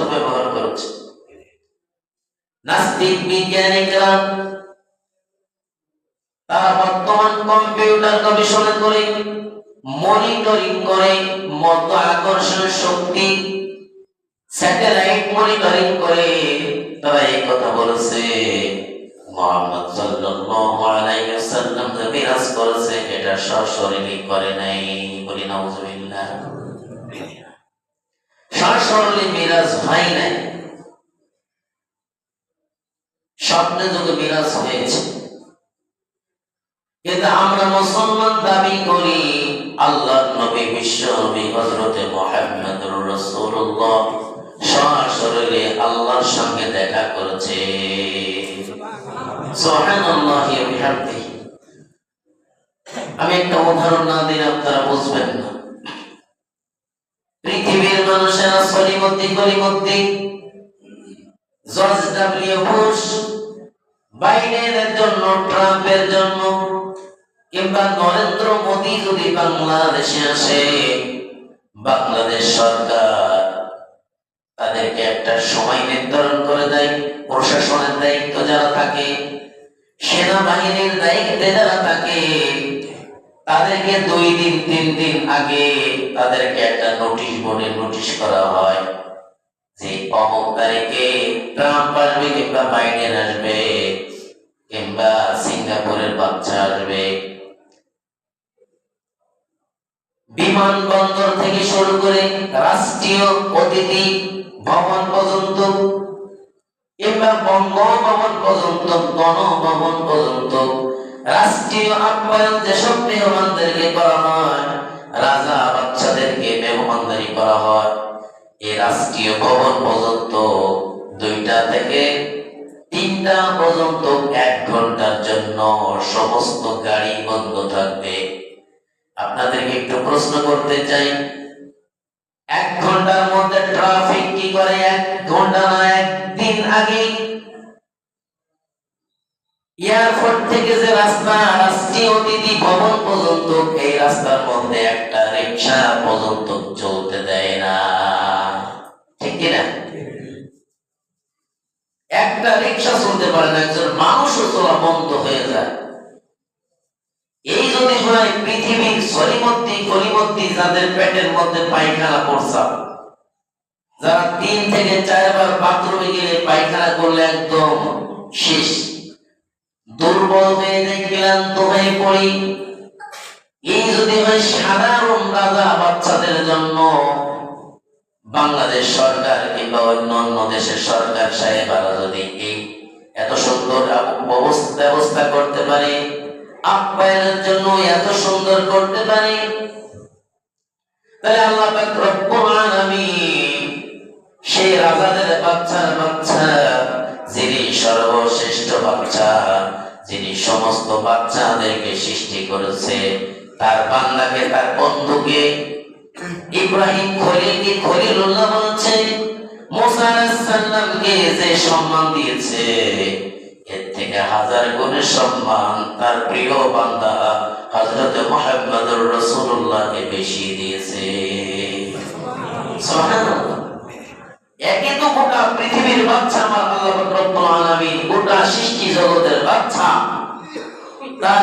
শব্দ ব্যবহার নাস্তিক বিজ্ঞানীরা তারা বর্তমান কম্পিউটার গবেষণা করে, মনিটরিং করে, মত আকর্ষণ শক্তি, স্যাটেলাইট মনিটরিং করে। তারা এই কথা বলেছে। মোহাম্মদ সাল্লাল্লাহু আলাইহি ওয়াসাল্লাম যে বিরাজ করেছে, এটা সশরীরই করে নাই। বলি, নাউজুবিল্লাহ। সশরীরে বিরাজ হয় নাই, স্বপ্নে যুগে বিরাজ হয়েছে কিন্তু আমরা মুসলমান দাবি করি, আল্লাহর নবী বিশ্ব নবী হযরতে মুহাম্মদুর রাসূলুল্লাহ সশরীরে আল্লাহর সঙ্গে দেখা করেছে। আমি একটা উদাহরণ না দিলে আপনারা বুঝবেন না। পৃথিবীর মানুষেরা সলিমতি গলিমতি জর্জ ডাব্লিউ বুশ, বাইডেনের জন্য, ট্রাম্পের জন্য, কিংবা নরেন্দ্র মোদী যদি বাংলাদেশে আসে, বাংলাদেশ সরকার তাদেরকে একটা সময় নির্ধারণ করে দেয়, প্রশাসনের দায়িত্ব যারা থাকে, সেনাবাহিনীর দায়িত্বে যারা থাকে, তাদেরকে দুই দিন, তিন দিন আগে তাদেরকে একটা নোটিশ বোর্ডে নোটিশ করা হয় যে অমুক তারিখে ট্রাম্প আসবে কিংবা বাইডেন আসবে কিংবা সিঙ্গাপুরের বাচ্চা আসবে। বিমানবন্দর থেকে শুরু করে রাষ্ট্রীয় অতিথি ভবন পর্যন্ত কিংবা বঙ্গভবন পর্যন্ত, গণভবন পর্যন্ত রাষ্ট্রীয় আপ্যায়ন যেসব মেহমানদেরকে করা হয়, রাজা বাচ্চাদেরকে মেহমানদারি করা হয়। এই রাষ্ট্রীয় ভবন পর্যন্ত দুইটা থেকে তিনটা পর্যন্ত এক ঘণ্টার জন্য সমস্ত গাড়ি বন্ধ থাকবে। আপনাদেরকে একটু প্রশ্ন করতে চাই, এক ঘণ্টার মধ্যে ট্রাফিক কি করে? এক ঘণ্টা না একদিন আগে? এয়ারপোর্ট থেকে যে রাস্তা, রাষ্ট্রীয় অতিথি ভবন পর্যন্ত এই রাস্তার মধ্যে একটা রিক্সা পর্যন্ত চলতে দেয় না। ঠিক কিনা? একটা রিক্সা চলতে পারে না, একজন মানুষও চলা বন্ধ হয়ে যায়। এই যদি হয় পৃথিবীর সলিমত্তি কলিমত্তি যাদের পেটের মধ্যে পায়খানা পড়ছা, যারা তিন থেকে চারবার বাথরুমে গেলে পায়খানা করলে একদম শেষ। দুর্বল হয়ে যায়, ক্লান্ত হয়ে পড়ি। যদি হয় সাধারণ রাজা বাচ্চাদের জন্য বাংলাদেশ সরকার কিংবা অন্য অন্য দেশের সরকার সাহেবারা যদি এই এত সুন্দর ব্যবস্থা করতে পারে, আপ্যায়নের জন্য এত সুন্দর করতে পারে, তাহলে আল্লাহ রব্বুল আলামিন সেই রাজাদের বাচ্চার বাচ্চা, যিনি সর্বশ্রেষ্ঠ বাচ্চা, যিনি সমস্ত বাচ্চাদেরকে সৃষ্টি করেছে তার বান্দাকে, তার বন্ধুকে। ইব্রাহিম খলিলকে খলিলুল্লাহ বলছে? মুসা আলাইহিস সালামকে যে সম্মান দিয়েছে, এর থেকে হাজার সম্মান তার প্রিয় বান্দা হযরত মুহাম্মদুর রাসূলুল্লাহকে বেশি দিয়েছে। একে তো গোটা পৃথিবীর বাচ্চা আল্লাহ রব্বুল আলামিন, গোটা সৃষ্টি জগতের বাচ্চা। তার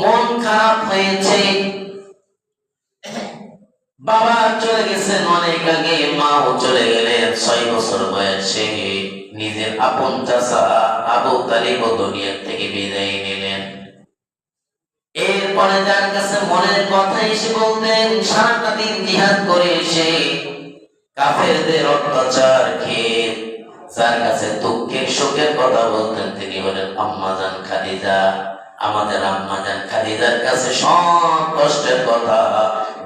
মন খারাপ হয়েছে। বাবা চলে গেছেন অনেক আগে, মাও চলে গেলেন। ছয় বছর বয়সে নিজের আপন চাচা আবু তালিব দুনিয়া থেকে বিদায় নিলেন। এরপরে যার কাছে মনের কথা এসে বলতেন, সারাটা দিন জিহাদ করে এসে কাফেরদের অত্যাচার খেয়ে যার কাছে দুঃখের, শোকের কথা বলতেন। তিনি হলেন আম্মাজান খাদিজা। আমাদের আম্মাজান খাদিজার কাছে সব কষ্টের কথা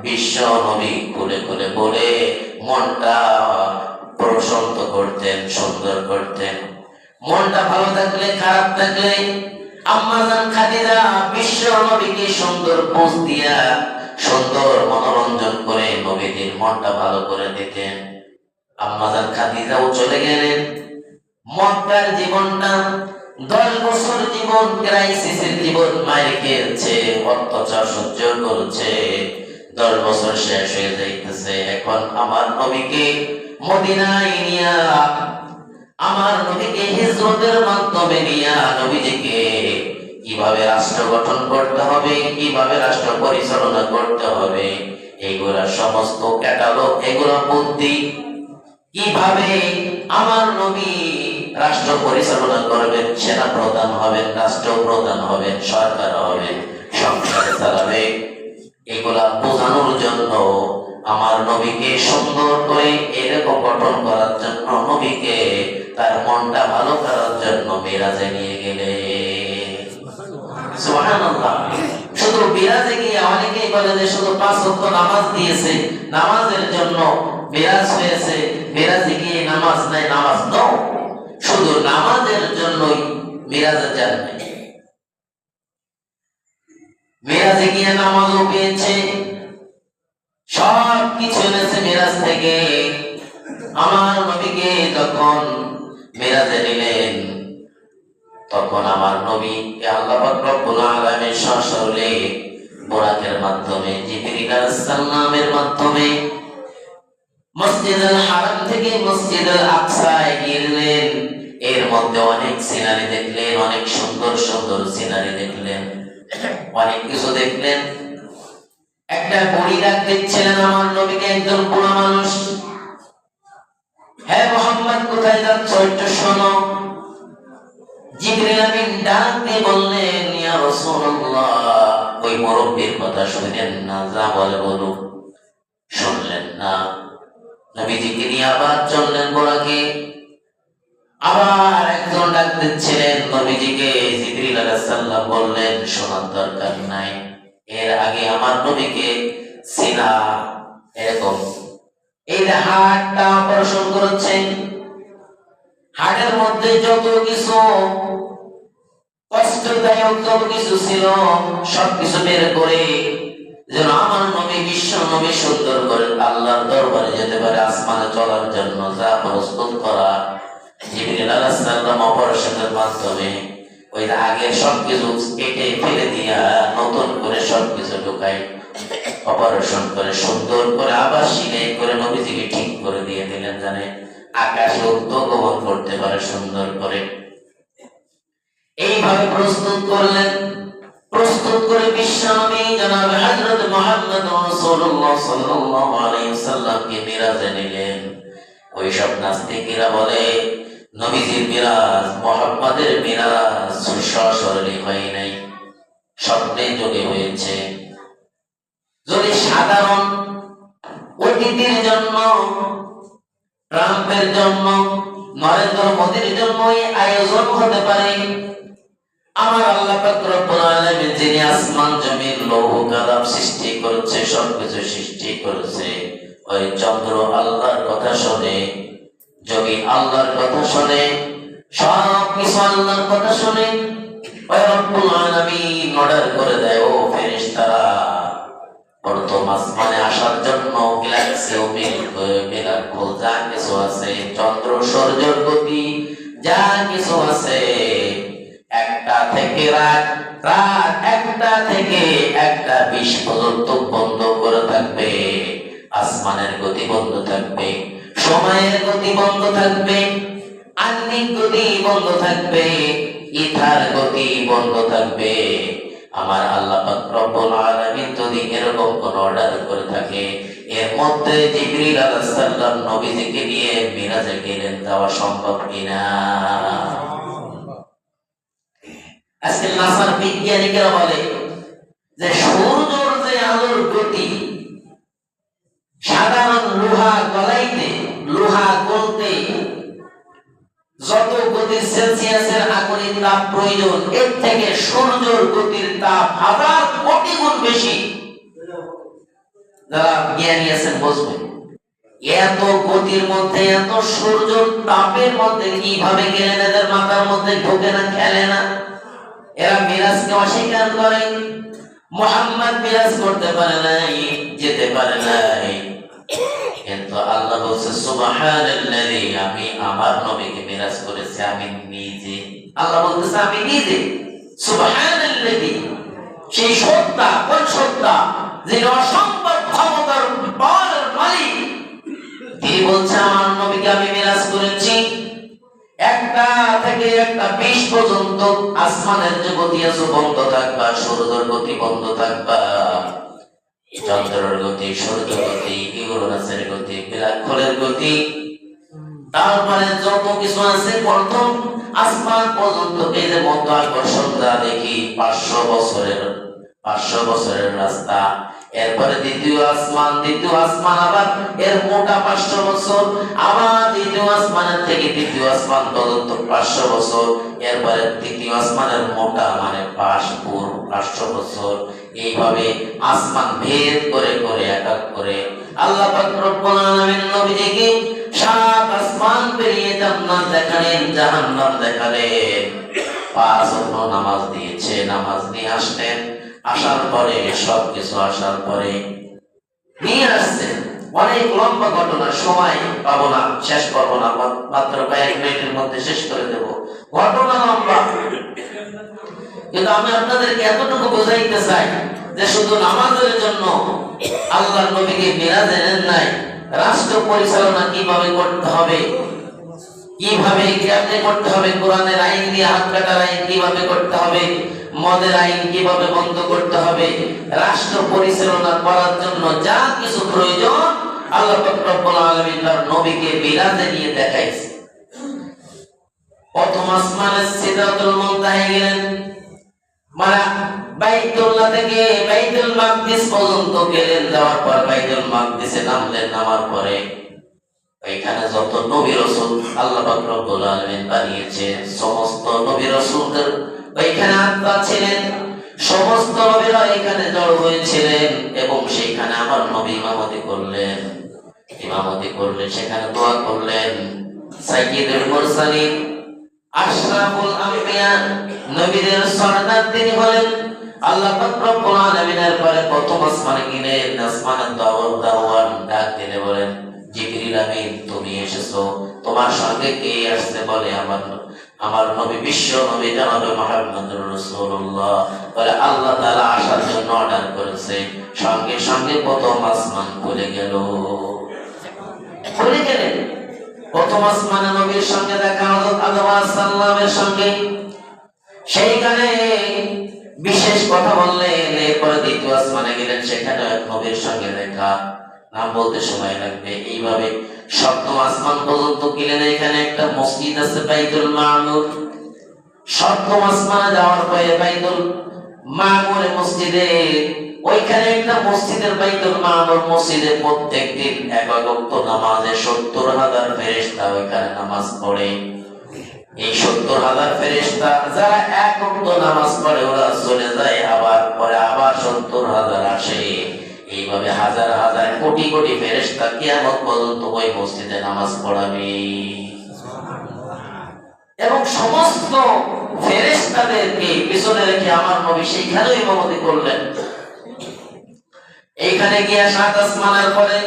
বিশ্ব নবী খুলে খুলে বলে মনটা প্রশান্ত করতেন, সুন্দর করতেন। মনটা ভালো থাকলে, খারাপ থাকলে আম্মাজান খাদিজা বিশ্ব নবীকে সুন্দর পোষ দিয়া, সুন্দর মনোরঞ্জন করে নবীদের মনটা ভালো করে দিতেন। আম্মাজান খাদিজাও চলে গেলেন। মক্কার জীবনটা দশ বছর জীবন ক্রাইসিসের জীবন মায়ের খেয়েছে, অত্যাচার সহ্য দশ বছর শেষ হয়ে যাইতেছে। এখন আমার নবীকে মদিনায় নিয়া, আমার নবীকে হিজরতের মাধ্যমে নিয়া নবীজিকে কীভাবে রাষ্ট্র গঠন করতে হবে, কীভাবে রাষ্ট্র পরিচালনা করতে হবে এগুলা সমস্ত ক্যাটালগ এগুলা বুদ্ধি কীভাবে আমার নবী রাষ্ট্র পরিচালনা করবেন, সেনা প্রধান হবেন, রাষ্ট্র প্রধান হবেন, সরকার হবেন সংসার চালাবে। এগুলা বোঝানোর জন্য আমার নবীকে সুন্দর করে এরকম গঠন করার জন্য, নবীকে তার মনটা ভালো করার জন্য মেরাজে নিয়ে গেলে। শুধু বিরাজে গিয়ে অনেকেই বলে যে শুধু পাঁচ ওয়াক্ত নামাজ দিয়েছে, নামাজের জন্য বিরাজ হয়েছে বিরাজে গিয়ে নামাজ নাই, নামাজ নো শুধু নামাজের জন্যই মিরাজে যান মিরাজে গিয়ে নামাজও পেয়েছে সব কিছু এনেছে মিরাজ থেকে। আমার নবীকে যখন মিরাজে নিলেন, তখন আমার নবী আল্লাহ রব্বুল আলামিন সশরীরে বোরাকের মাধ্যমে, জিবরিল সালামের মাধ্যমে মসজিদুল হারাম থেকে মসজিদুল আকসায় গেলেন এর মধ্যে অনেক সিনারি দেখলেন, অনেক সুন্দর সুন্দর সিনারি দেখলেন। অনেক কিছু দেখলেন। একটা বুড়ি ডাক দিচ্ছিলেন আমার নবীকে, একজন বুড়া মানুষ। হ্যাঁ মোহাম্মদ, কোথায় যাচ্ছ একটু শোনো। জিবরিল আমিন ডাক দিয়ে বললেন, ইয়া রাসূলুল্লাহ। ওই মুরব্বির কথা শুনলেন না, যা বলে বলুক। শুনলেন না। নবীজিকে নিয়ে আবার চললেন বোরাকে। আবার একজন ডাক দিচ্ছিলেন নবীজিকে জিবরিল আলাইহিস সালাম বললেন, শোনার দরকার নাই। এর আগে আমার নবীকে সিনা এরকম এই হাড়টা অপারেশন করেছেন। হাড়ের মধ্যে যত কিছু কষ্টদায়ক যত কিছু ছিল সবকিছু বের করে যেন আমার নবী, বিশ্ব নবী সুন্দর করে আল্লাহর দরবারে যেতে পারে, আসমানে চলার জন্য যা প্রস্তুত করা সুন্দর করে এইভাবে প্রস্তুত করলেন প্রস্তুত করে বিশ্বনবী জনাব হযরত মুহাম্মদ রাসূলুল্লাহ সাল্লাল্লাহু আলাইহি সাল্লামকে মিরাজে নিলেন ওই সব নাস্তিকেরা বলে নবীজির মিরাজ, মুহাম্মাদের মিরাজ সশরীরে হয় নাই, স্বপ্নে যোগে হয়েছে। যদি সাধারণ অতিথির জন্য ট্রাম্পের জন্য নরেন্দ্র মোদীর জন্য আয়োজন হতে পারে, আমার আল্লাহ রব্বুল আলামিন যিনি আসমান, জমিন, লৌহ কালাম সৃষ্টি করেছে, সবকিছু সৃষ্টি করেছে, ওই চন্দ্র আল্লাহর কথা শুনে যোগী আল্লাহর কথা শুনে, সব আল্লাহর কথা শুনে রব্বুল আলামিন অর্ডার করে দেয়, ও ফেরেশতারা। আসমানে আসার জন্য গ্যালাক্সি ও যা কিছু আছে, চন্দ্র সূর্যের গতি, যা কিছু আছে, একটা থেকে রাত রাত একটা থেকে একটা বিশ পর্যন্ত বন্ধ করে থাকবে, আসমানের গতি বন্ধ থাকবে। সময়ের গতি বন্ধ থাকবে আন্নিক গতি বন্ধ থাকবে, ইথার গতি বন্ধ থাকবে। আমার আল্লাহ রব্বুল আলামিন যদি এরকম কোন অর্ডার করে থাকে, এর মধ্যে জিবরিল আলাইহিস নবীজিকে নিয়ে মিরাজে গেলেন, যাওয়া সম্ভব কিনা? আজকে নাসার বিজ্ঞানীরা বলে যে সূর্যর যে আলোর গতি সাধারণ লোহা গলাইতে লোহা গলতে যত গতির সেলসিয়াসের আগুনের তাপ প্রয়োজন। এর থেকে সূর্যের গতির তাপ হাজার কোটি গুণ বেশি। যারা জ্ঞানী আছেন, বুঝবেন। এত গতির মধ্যে, এত সূর্য তাপের মধ্যে কীভাবে গেলেন এদের মাথার মধ্যে ঢোকে না, খেলে না? এরা মিরাজকে অস্বীকার করে। মোহাম্মদ মিরাজ করতে পারে নাই, যেতে পারে নাই। বলছে, সুবহানাল্লাযী, আমি আমার নবীকে মিরাজ করেছি, আমি নিজে। আল্লাহ বলতেছে, আমি নিজে। সুবহানাল্লাযী, সেই সত্তা, কোন সত্তা, যিনি অসম্ভব ক্ষমতার পাওয়ার মালিক, তিনি বলছে, আমার নবীকে আমি মিরাজ করেছি একটা থেকে একটা বিশ পর্যন্ত আসমানের যে গতি আছে, বন্ধ থাকবা, সূর্যের গতি বন্ধ থাকবা। চন্দ্রের গতি সূর্য গতি ইউরোনাসের গতি। বিলাক্ষরের গতি তারপরে যত কিছু আছে, প্রথম আসমান পর্যন্ত এই যে মধ্য আকর্ষণ যা দেখি পাঁচশো বছরের পাঁচশো বছরের রাস্তা। এরপরে দ্বিতীয় আসমান দ্বিতীয় আসমান আবার এর মোটা পাঁচশো বছর, আবার দ্বিতীয় আসমানের থেকে তৃতীয় আসমান পর্যন্ত পাঁচশো বছর, এরপরে তৃতীয় আসমানের মোটা মানে পাঁচ পুর পাঁচশো বছর। এইভাবে আসমান ভেদ করে করে, এক এক করে। আল্লাহ রব্বুল আলামিন নবীজিকে সাত আসমান পেরিয়ে জান্নাত দেখালেন, জাহান্নাম দেখালেন। পাঁচ নামাজ দিয়েছে, নামাজ নিয়ে আসলেন। আসার পরে সব কিছু আসার পরে নিয়ে আসছেন অনেক লম্বা ঘটনা, সময় পাবো না, শেষ করব না মাত্র কয়েক মিনিটের মধ্যে শেষ করে দেব। ঘটনা লম্বা। কিন্তু আমি আপনাদেরকে এতটুকু বোঝাইতে চাই যে শুধু নামাজের জন্য আল্লাহ নবীকে মিরাজ এনেন নাই, রাষ্ট্র পরিচালনা কীভাবে করতে হবে, কীভাবে করতে হবে, কোরআনের আইন দিয়ে হাত কাটার আইন কীভাবে করতে হবে মদের আইন কীভাবে বন্ধ করতে হবে, রাষ্ট্র পরিচালনা করার জন্য যা কিছু প্রয়োজন, আল্লাহ তার নবীকে মিরাজে নিয়ে দেখাইছে। প্রথম গেলেন। মানে বাইতুল্লাহ থেকে বাইতুল মাকদিস পর্যন্ত গেলেন, যাওয়ার পর বাইতুল মাকদিসে নামলেন, নামার পরে এখানে যত নবী রসুল আল্লাহ পাক রব্বুল আলামিন বানিয়েছে, সমস্ত নবী রসুলদের ওইখানে আত্মা ছিলেন। সমস্ত নবীরা এখানে জড় হয়েছিলেন এবং সেখানে আমার নবী ইমামতি করলেন। ইমামতি করলেন সেখানে দোয়া করলেন। মুরসালিন, আশরাফুল নবীদের তিনি হলেন। আল্লাহ পাক আলামিনের পরে প্রথম আসমানে দাওয়াত দাওয়ান ডাক বলেন, জিবরিল আমিন, তুমি এসেছ। তোমার সঙ্গে কে আসছে বলে আমার আমার নবী বিশ্ব নবী জনাবে মুহাম্মদুর রাসূলুল্লাহ বলে আল্লাহ তাআলা আসার জন্য অর্ডার করেছে। সঙ্গে সঙ্গে প্রথম আসমান খুলে গেল। খুলে গেলেন প্রথম আসমানে নবীর সঙ্গে দেখা হযরত আদম আলাইহিস সঙ্গে। সেইখানে বিশেষ কথা বললেন এরপরে দ্বিতীয় আসমানে গেলেন, সেখানে নবীর সঙ্গে দেখা। নাম বলতে সময় লাগবে। এইভাবে সপ্তম আসমান পর্যন্ত গেলেন এখানে একটা মসজিদ আছে, বাইতুল মামুর। সপ্তম আসমানে যাওয়ার পরে বাইতুল মামুর মসজিদে, ওইখানে একটা মসজিদের বাইতুল মামুর মসজিদে প্রত্যেকদিন এক ওয়াক্ত নামাজে সত্তর হাজার ফেরেশতা ওইখানে নামাজ পড়ে। এই সত্তর হাজার ফেরেশতা, যারা এক ওয়াক্ত নামাজ পড়ে, ওরা চলে যায় আবার পরে আবার সত্তর হাজার আসে। এইভাবে হাজার হাজার কোটি কোটি ফেরেশতা কিয়ামত পর্যন্ত ওই মসজিদে নামাজ পড়াবে। এবং সমস্ত ফেরেশতাদেরকে পিছনে রেখে আমার নবী সেইখানে ইমামতি করলেন। এইখানে গিয়া সাত আসমানের পরে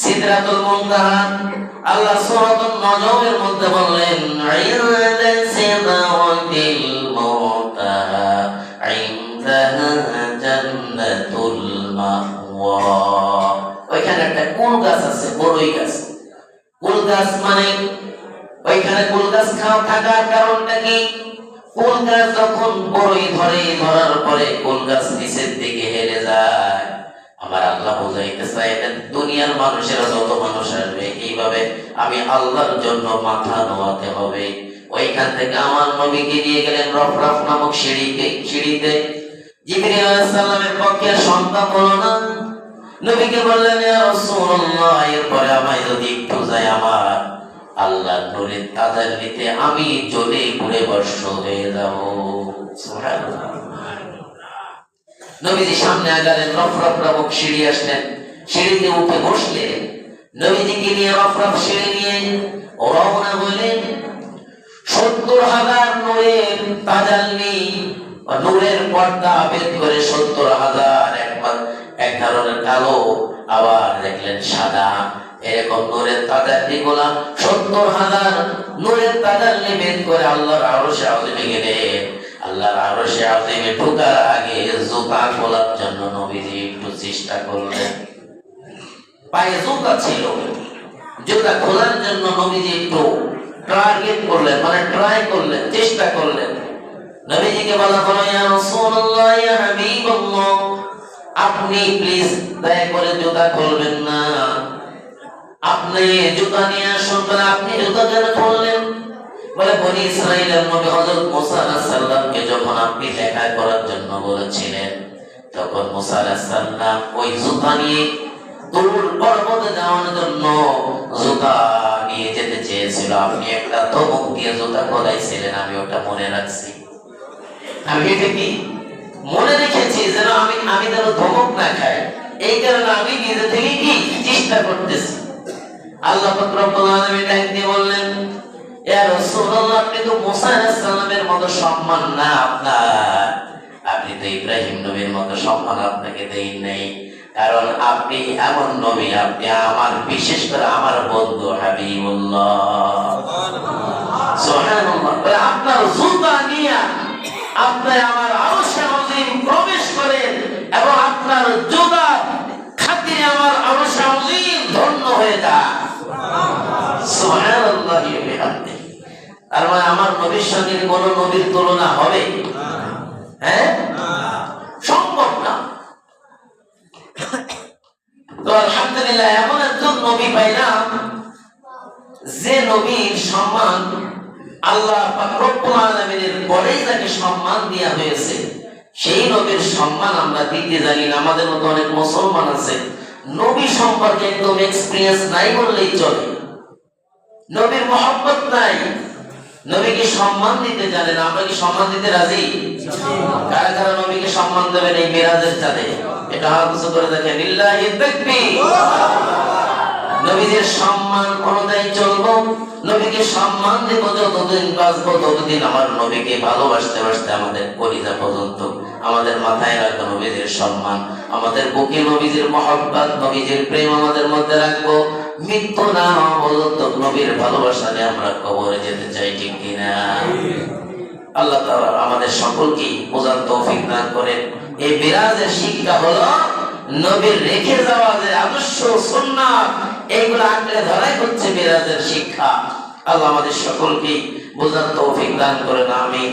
সিদরাতুল মুনতাহা আল্লাহ সূরাতুন নজমের মধ্যে বললেন ইনদা সিদরাতিল মুনতাহা ইনদাহা জান্নাতুল মাওয়া একটা কুল গাছ আছে? বড়ই গাছ। কুল গাছ মানে ওইখানে কুল গাছ খাওয়া থাকার কারণটা কি? কুল গাছ যখন বড়ই ধরে, ধরার পরে কুল গাছ নিচের দিকে হেরে যায়? আমার আল্লাহ বুঝাইতে দুনিয়ার মানুষেরা যত মানুষ আসবে, এইভাবে আমি আল্লাহর জন্য মাথা নোয়াতে হবে। ওইখান থেকে আমার নবীকে নিয়ে গেলেন রফরাফ নামক সিঁড়িতে সিঁড়িতে। আলাইহিস সালামের পক্ষে সন্তান হলো না। নবীকে বললেন এরপরে আমায় যদি একটু যায় আমার, আল্লাহ নূরের তাজাল্লিতে আমি জ্বলে পুড়ে বর্ষ হয়ে যাব। নবীজি সামনে আগালেন, রফ রফ নামক সিঁড়ি আসলেন। সিঁড়িতে উঠে বসলেন নবীজিকে নিয়ে রফরফ সেরে নিয়ে রওনা হলেন। সত্তর হাজার নূরের তাজাল্লি বা নূরের পর্দা আবেদ করে সত্তর হাজার একবার এক ধরনের কালো আবার দেখলেন সাদা। এরকম নূরের তাজাল্লি গোলা সত্তর হাজার নূরের তাজাল্লি ভেদ করে আল্লাহর আযমে গেলেন আল্লাহর আগে খোলার জন্য নবীজি একটু চেষ্টা করলেন। পায়ে ছিল। খোলার জন্য নবীজি একটু টার্গেট করলেন মানে ট্রাই করলেন, চেষ্টা করলেন। নবীজিকে বলা হলো, ইয়া রাসূলুল্লাহ, ইয়া আপনি প্লিজ দয়া করে জুতা খুলবেন না। আপনি জুতা নিয়ে আসুন, বলে আপনি জুতা কেন খুললেন? বলে বনি ইসরাইলের নবী হযরত মুসা আলাইহিস সালামকে যখন আপনি দেখা করার জন্য বলেছিলেন, তখন মুসা আলাইহিস সালাম ওই জুতা নিয়ে দূর পর্বতে যাওয়ার জন্য জুতা নিয়ে যেতে চেয়েছিল। আপনি একটা ধমক দিয়ে জুতা খোলাইছিলেন আমি ওটা মনে রাখছি। আমি এটা কি? মনে রেখেছি যেন আমি আমি যেন ধমক না খাই। এই কারণে আমি নিজে থেকে কি চেষ্টা করতেছি। আল্লাহ রব্বুল আলামিন ডাক দিয়ে বললেন ইয়া রাসূলুল্লাহ, আপনি তো মুসা আলাইহিস সালামের মতো সম্মান না আপনার। আপনি তো ইব্রাহিম নবীর মতো সম্মান আপনাকে দেই নাই। কারণ আপনি এমন নবী, আপনি আমার, বিশেষ করে আমার বন্ধু হাবিবুল্লাহ। সুবহানাল্লাহ। আপনার আপনি আমার আরশে আজিম প্রবেশ করেন এবং আপনার জুতা খাতিরে আমার আরশে ধন্য হয়ে যায়। তার মানে আমার নবীর সঙ্গে কোন নবীর তুলনা হবে? হ্যাঁ? সম্ভব না। তো আলহামদুলিল্লাহ, এমন একজন নবী পাইলাম, যে নবীর সম্মান আল্লাহ রব্বুল আলামিনের পরেই যাকে সম্মান দেয়া হয়েছে। সেই নবীর সম্মান আমরা দিতে জানি না, আমাদের মতো অনেক মুসলমান আছে। নবী সম্পর্কে একদম এক্সপিরিয়েন্স নাই বললেই চলে। নবীর মহব্বত নাই। নবীকে সম্মান দিতে জানেন আমরা কি সম্মান দিতে রাজি? কারা কারা নবীকে সম্মান দেবেন এই মেরাজের চাঁদে? এটা হাত করে দেখেন। নবীদের সম্মান অনুযায়ী চলবো? নবীকে সম্মান দেব যতদিন বাঁচবো ততদিন আমার নবীকে ভালোবাসতে বাসতে আমাদের আমাদের মাথায় রাখব নবীদের সম্মান। আমাদের বুকে নবীদের মহব্বত নবীদের প্রেম আমাদের মধ্যে রাখব। মৃত্যু না পর্যন্ত নবীর ভালোবাসা নিয়ে আমরা কবরে যেতে চাই, ঠিক কিনা? আল্লাহ তাআলা আমাদের সকলকে বোঝার তৌফিক দান করেন। এই বিরাজের শিক্ষা হলো নবীর রেখে যাওয়া যে আদর্শ সুন্নাত এইগুলো আঁকড়ে ধরাই হচ্ছে বিরাজের শিক্ষা। আল্লাহ আমাদের সকলকে বোঝার তৌফিক দান করেন, আমিন।